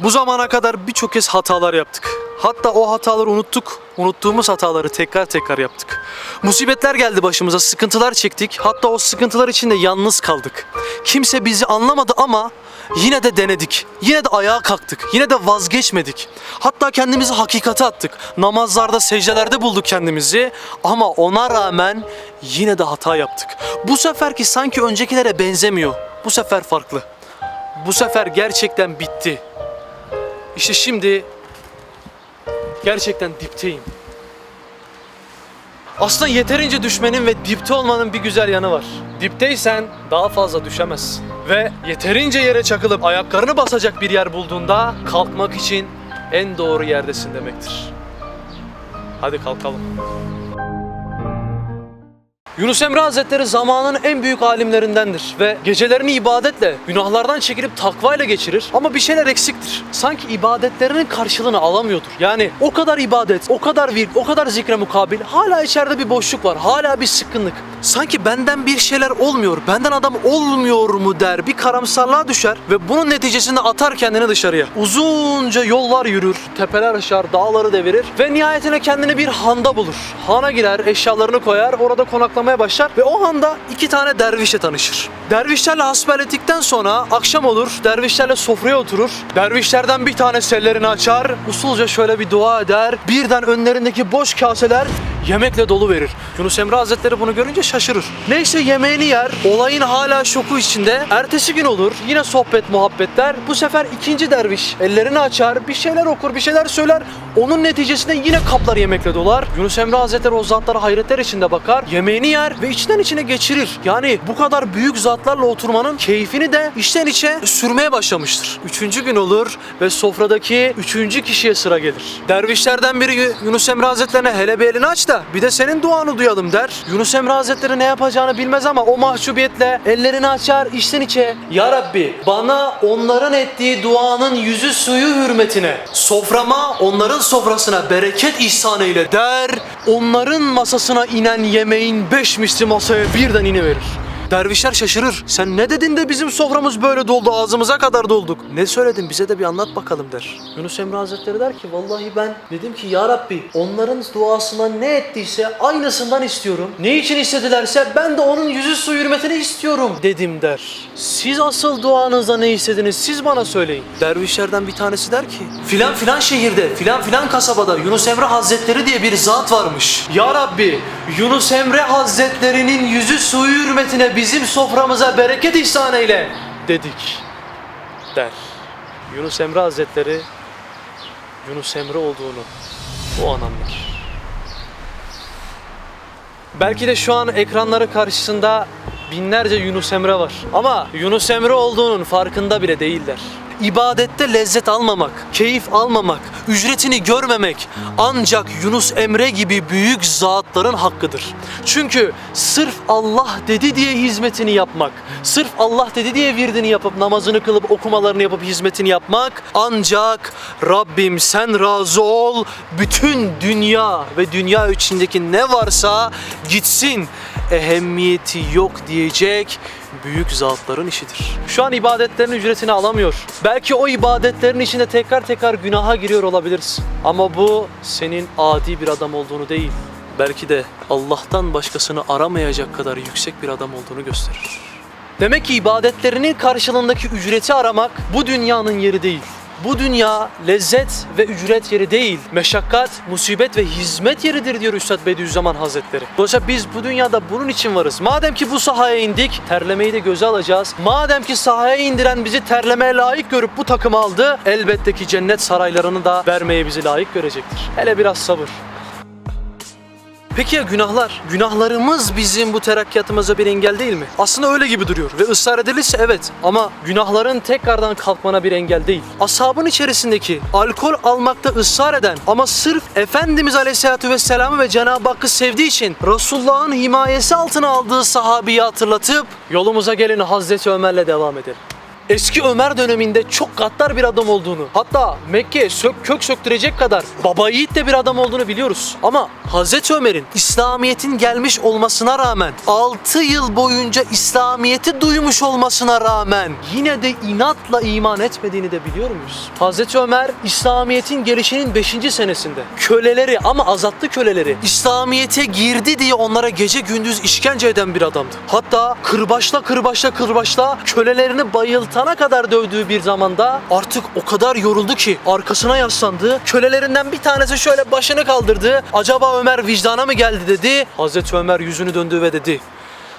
Bu zamana kadar birçok kez hatalar yaptık. Hatta o hataları unuttuk. Unuttuğumuz hataları tekrar tekrar yaptık. Musibetler geldi başımıza, sıkıntılar çektik. Hatta o sıkıntılar içinde yalnız kaldık. Kimse bizi anlamadı ama yine de denedik. Yine de ayağa kalktık. Yine de vazgeçmedik. Hatta kendimizi hakikate attık. Namazlarda, secdelerde bulduk kendimizi. Ama ona rağmen yine de hata yaptık. Bu seferki sanki öncekilere benzemiyor. Bu sefer farklı. Bu sefer gerçekten bitti. İşte şimdi gerçekten dipteyim. Aslında yeterince düşmenin ve dipte olmanın bir güzel yanı var. Dipteysen daha fazla düşemezsin. Ve yeterince yere çakılıp ayaklarını basacak bir yer bulduğunda kalkmak için en doğru yerdesin demektir. Hadi kalkalım. Yunus Emre Hazretleri zamanın en büyük alimlerindendir ve gecelerini ibadetle, günahlardan çekilip takvayla geçirir ama bir şeyler eksiktir. Sanki ibadetlerinin karşılığını alamıyordur. Yani o kadar ibadet, o kadar virg, o kadar zikre mukabil hala içeride bir boşluk var, hala bir sıkkınlık. Sanki benden bir şeyler olmuyor, benden adam olmuyor mu der, bir karamsarlığa düşer ve bunun neticesinde atar kendini dışarıya. Uzunca yollar yürür, tepeler aşar, dağları devirir ve nihayetine kendini bir handa bulur. Hana girer, eşyalarını koyar, orada konaklamaya başlar ve o handa iki tane dervişle tanışır. Dervişlerle hasbel ettikten sonra akşam olur, dervişlerle sofraya oturur. Dervişlerden bir tane sellerini açar, usulca şöyle bir dua eder. Birden önlerindeki boş kaseler yemekle dolu verir. Yunus Emre Hazretleri bunu görünce şaşırır. Neyse yemeğini yer, olayın hala şoku içinde. Ertesi gün olur, yine sohbet muhabbetler. Bu sefer ikinci derviş ellerini açar, bir şeyler okur, bir şeyler söyler. Onun neticesinde yine kaplar yemekle dolar. Yunus Emre Hazretleri o zatlara hayretler içinde bakar, yemeğini yer ve içten içine geçirir. Yani bu kadar büyük zatlarla oturmanın keyfini de içten içe sürmeye başlamıştır. Üçüncü gün olur ve sofradaki üçüncü kişiye sıra gelir. Dervişlerden biri Yunus Emre Hazretlerine hele bir elini aç da bir de senin duanı duyalım der. Yunus Emre Hazretleri ne yapacağını bilmez ama o mahcubiyetle ellerini açar içten içe. Ya Rabbi bana onların ettiği duanın yüzü suyu hürmetine, soframa onların sofrasına bereket ihsan eyle der. Onların masasına inen yemeğin beş misli masaya birden iniverir. Dervişler şaşırır. Sen ne dedin de bizim soframız böyle doldu ağzımıza kadar dolduk. Ne söyledin bize de bir anlat bakalım der. Yunus Emre Hazretleri der ki vallahi ben dedim ki ya Rabbi onların duasına ne ettiyse aynısından istiyorum. Ne için istedilerse ben de onun yüzü su hürmetini istiyorum dedim der. Siz asıl duanızda ne istediniz siz bana söyleyin. Dervişlerden bir tanesi der ki filan filan şehirde filan filan kasabada Yunus Emre Hazretleri diye bir zat varmış. Ya Rabbi Yunus Emre Hazretlerinin yüzü suyu hürmetine bizim soframıza bereket ihsan eyle dedik der. Yunus Emre Hazretleri Yunus Emre olduğunu o an anlar. Belki de şu an ekranları karşısında binlerce Yunus Emre var. Ama Yunus Emre olduğunun farkında bile değiller. İbadette lezzet almamak, keyif almamak, ücretini görmemek ancak Yunus Emre gibi büyük zatların hakkıdır. Çünkü sırf Allah dedi diye hizmetini yapmak, sırf Allah dedi diye virdini yapıp namazını kılıp okumalarını yapıp hizmetini yapmak ancak Rabbim sen razı ol bütün dünya ve dünya içindeki ne varsa gitsin ehemmiyeti yok diyecek büyük zatların işidir. Şu an ibadetlerin ücretini alamıyor. Belki o ibadetlerin içinde tekrar tekrar günaha giriyor olabilirsin. Ama bu senin adi bir adam olduğunu değil. Belki de Allah'tan başkasını aramayacak kadar yüksek bir adam olduğunu gösterir. Demek ki ibadetlerinin karşılığındaki ücreti aramak bu dünyanın yeri değil. Bu dünya lezzet ve ücret yeri değil, meşakkat, musibet ve hizmet yeridir diyor Üstad Bediüzzaman Hazretleri. Dolayısıyla biz bu dünyada bunun için varız. Madem ki bu sahaya indik, terlemeyi de göze alacağız. Madem ki sahaya indiren bizi terlemeye layık görüp bu takımı aldı, elbette ki cennet saraylarını da vermeye bizi layık görecektir. Hele biraz sabır. Peki ya günahlar? Günahlarımız bizim bu terakkiyatımıza bir engel değil mi? Aslında öyle gibi duruyor ve ısrar edilirse evet ama günahların tekrardan kalkmana bir engel değil. Ashabın içerisindeki alkol almakta ısrar eden ama sırf Efendimiz Aleyhisselatü Vesselam'ı ve Cenab-ı Hakk'ı sevdiği için Resulullah'ın himayesi altına aldığı sahabiyi hatırlatıp yolumuza gelin Hazreti Ömer'le devam edelim. Eski Ömer döneminde çok gaddar bir adam olduğunu, hatta Mekke'ye sök kök söktürecek kadar baba yiğit de bir adam olduğunu biliyoruz. Ama Hazreti Ömer'in İslamiyet'in gelmiş olmasına rağmen 6 yıl boyunca İslamiyet'i duymuş olmasına rağmen yine de inatla iman etmediğini de biliyor muyuz? Hazreti Ömer İslamiyet'in gelişinin 5. senesinde köleleri ama azatlı köleleri İslamiyet'e girdi diye onlara gece gündüz işkence eden bir adamdı. Hatta kırbaçla kırbaçla kırbaçla kölelerini bayıltana kadar dövdüğü bir zamanda artık o kadar yoruldu ki arkasına yaslandı. Kölelerinden bir tanesi şöyle başını kaldırdı. Acaba Ömer vicdana mı geldi dedi. Hazreti Ömer yüzünü döndü ve dedi.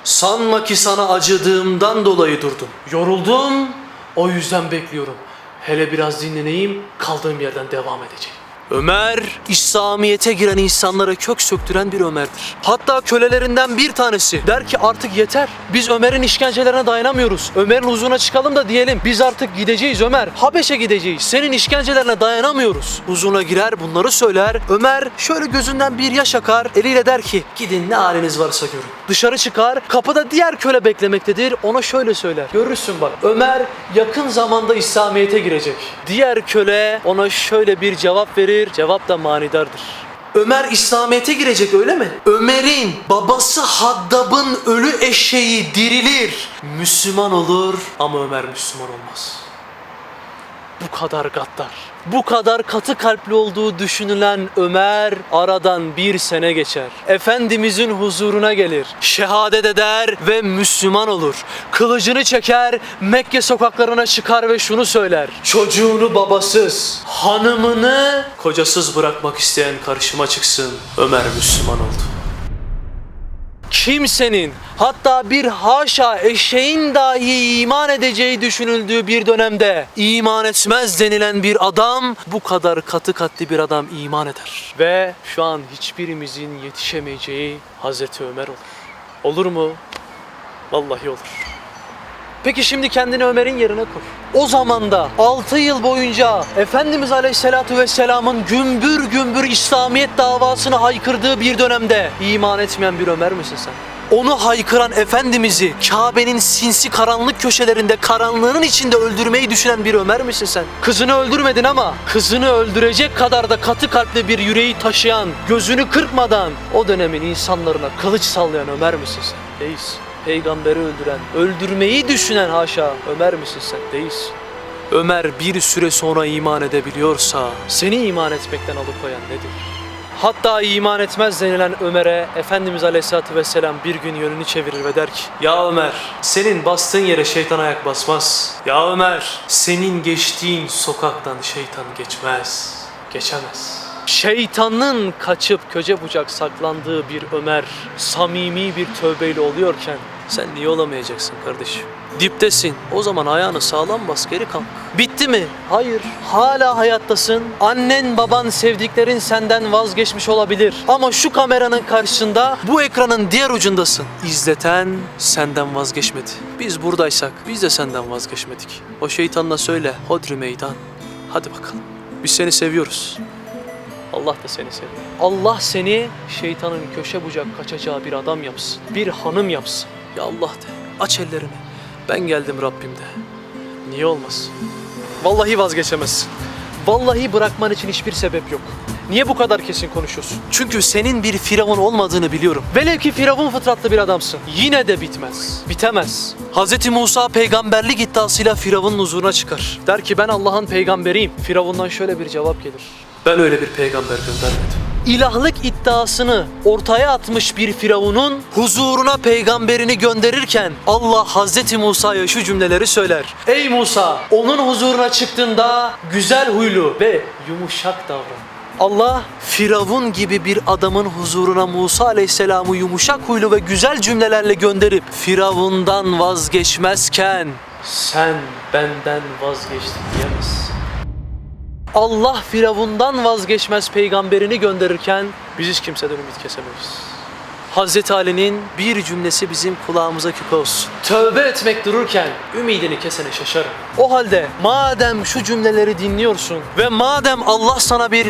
Sanma ki sana acıdığımdan dolayı durdum. Yoruldum, o yüzden bekliyorum. Hele biraz dinleneyim, kaldığım yerden devam edeceğim. Ömer, İslamiyet'e giren insanlara kök söktüren bir Ömer'dir. Hatta kölelerinden bir tanesi der ki artık yeter. Biz Ömer'in işkencelerine dayanamıyoruz. Ömer'in huzuruna çıkalım da diyelim biz artık gideceğiz Ömer. Habeş'e gideceğiz. Senin işkencelerine dayanamıyoruz. Huzuruna girer bunları söyler. Ömer şöyle gözünden bir yaş akar. Eliyle der ki gidin ne haliniz varsa görün. Dışarı çıkar. Kapıda diğer köle beklemektedir. Ona şöyle söyler. Görürsün bak Ömer yakın zamanda İslamiyet'e girecek. Diğer köle ona şöyle bir cevap verir. Cevap da manidardır. Ömer İslamiyet'e girecek öyle mi? Ömer'in babası Haddab'ın ölü eşeği dirilir. Müslüman olur ama Ömer Müslüman olmaz. Bu kadar gaddar, bu kadar katı kalpli olduğu düşünülen Ömer aradan bir sene geçer. Efendimizin huzuruna gelir, şehadet eder ve Müslüman olur. Kılıcını çeker, Mekke sokaklarına çıkar ve şunu söyler. Çocuğunu babasız, hanımını kocasız bırakmak isteyen karşıma çıksın. Ömer Müslüman oldu kimsenin hatta bir haşa eşeğin dahi iman edeceği düşünüldüğü bir dönemde iman etmez denilen bir adam bu kadar katı katli bir adam iman eder. Ve şu an hiçbirimizin yetişemeyeceği Hazreti Ömer olur. Olur mu? Vallahi olur. Peki şimdi kendini Ömer'in yerine koy. O zaman da 6 yıl boyunca Efendimiz Aleyhisselatü Vesselam'ın gümbür gümbür İslamiyet davasını haykırdığı bir dönemde iman etmeyen bir Ömer misin sen? Onu haykıran Efendimiz'i Kabe'nin sinsi karanlık köşelerinde karanlığının içinde öldürmeyi düşünen bir Ömer misin sen? Kızını öldürmedin ama kızını öldürecek kadar da katı kalpli bir yüreği taşıyan, gözünü kırpmadan o dönemin insanlarına kılıç sallayan Ömer misin sen? Değilsin peygamberi öldüren, öldürmeyi düşünen haşa Ömer misin sen? Değilsin. Ömer bir süre sonra iman edebiliyorsa seni iman etmekten alıkoyan nedir? Hatta iman etmez denilen Ömer'e Efendimiz Aleyhisselatü Vesselam bir gün yönünü çevirir ve der ki Ya Ömer senin bastığın yere şeytan ayak basmaz. Ya Ömer senin geçtiğin sokaktan şeytan geçmez. Geçemez. Şeytanın kaçıp köce bucak saklandığı bir Ömer samimi bir tövbeyle oluyorken sen niye olamayacaksın kardeşim? Diptesin. O zaman ayağını sağlam bas geri kalk. Bitti mi? Hayır. Hala hayattasın. Annen, baban, sevdiklerin senden vazgeçmiş olabilir. Ama şu kameranın karşısında bu ekranın diğer ucundasın. İzleten senden vazgeçmedi. Biz buradaysak biz de senden vazgeçmedik. O şeytanla söyle hodri meydan. Hadi bakalım. Biz seni seviyoruz. Allah da seni seviyor. Allah seni şeytanın köşe bucak kaçacağı bir adam yapsın. Bir hanım yapsın. Ya Allah de. Aç ellerini. Ben geldim Rabbim de. Niye olmasın? Vallahi vazgeçemezsin. Vallahi bırakman için hiçbir sebep yok. Niye bu kadar kesin konuşuyorsun? Çünkü senin bir firavun olmadığını biliyorum. Velev ki firavun fıtratlı bir adamsın. Yine de bitmez. Bitemez. Hz. Musa peygamberlik iddiasıyla firavunun huzuruna çıkar. Der ki ben Allah'ın peygamberiyim. Firavundan şöyle bir cevap gelir. Ben öyle bir peygamber göndermedim. İlahlık iddiasını ortaya atmış bir firavunun huzuruna peygamberini gönderirken Allah Hazreti Musa'ya şu cümleleri söyler. Ey Musa onun huzuruna çıktığında güzel huylu ve yumuşak davran. Allah Firavun gibi bir adamın huzuruna Musa Aleyhisselam'ı yumuşak huylu ve güzel cümlelerle gönderip Firavundan vazgeçmezken sen benden vazgeçtin diyemezsin. Allah Firavundan vazgeçmez peygamberini gönderirken biz hiç kimseden ümit kesemeyiz. Hazreti Ali'nin bir cümlesi bizim kulağımıza küpe olsun. Tövbe etmek dururken ümidini kesene şaşarım. O halde madem şu cümleleri dinliyorsun ve madem Allah sana bir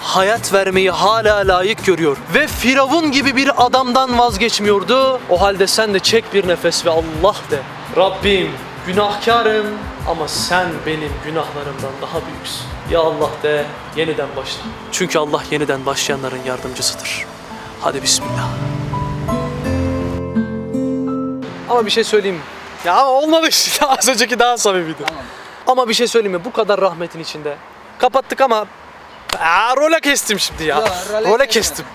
hayat vermeyi hala layık görüyor ve Firavun gibi bir adamdan vazgeçmiyordu. O halde sen de çek bir nefes ve Allah de. Rabbim Günahkarım ama sen benim günahlarımdan daha büyüksün. Ya Allah de yeniden başla. Çünkü Allah yeniden başlayanların yardımcısıdır. Hadi bismillah. Ama bir şey söyleyeyim? Ya ama olmadı işte. Az önceki daha samimiydi. Ama bir şey söyleyeyim mi? Bu kadar rahmetin içinde. Kapattık ama... Aa, role kestim şimdi ya. Ya, role kestim.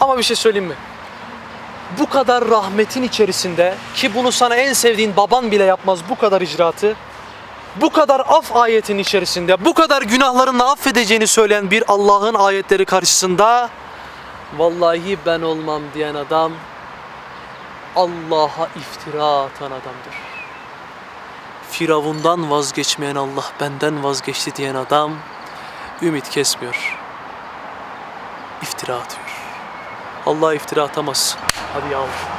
Ama bir şey söyleyeyim mi? Bu kadar rahmetin içerisinde ki bunu sana en sevdiğin baban bile yapmaz bu kadar icraatı. Bu kadar af ayetin içerisinde, bu kadar günahlarını affedeceğini söyleyen bir Allah'ın ayetleri karşısında vallahi ben olmam diyen adam Allah'a iftira atan adamdır. Firavundan vazgeçmeyen Allah benden vazgeçti diyen adam ümit kesmiyor. İftira atıyor. Allah'a iftira atamaz. Hadi yavrum.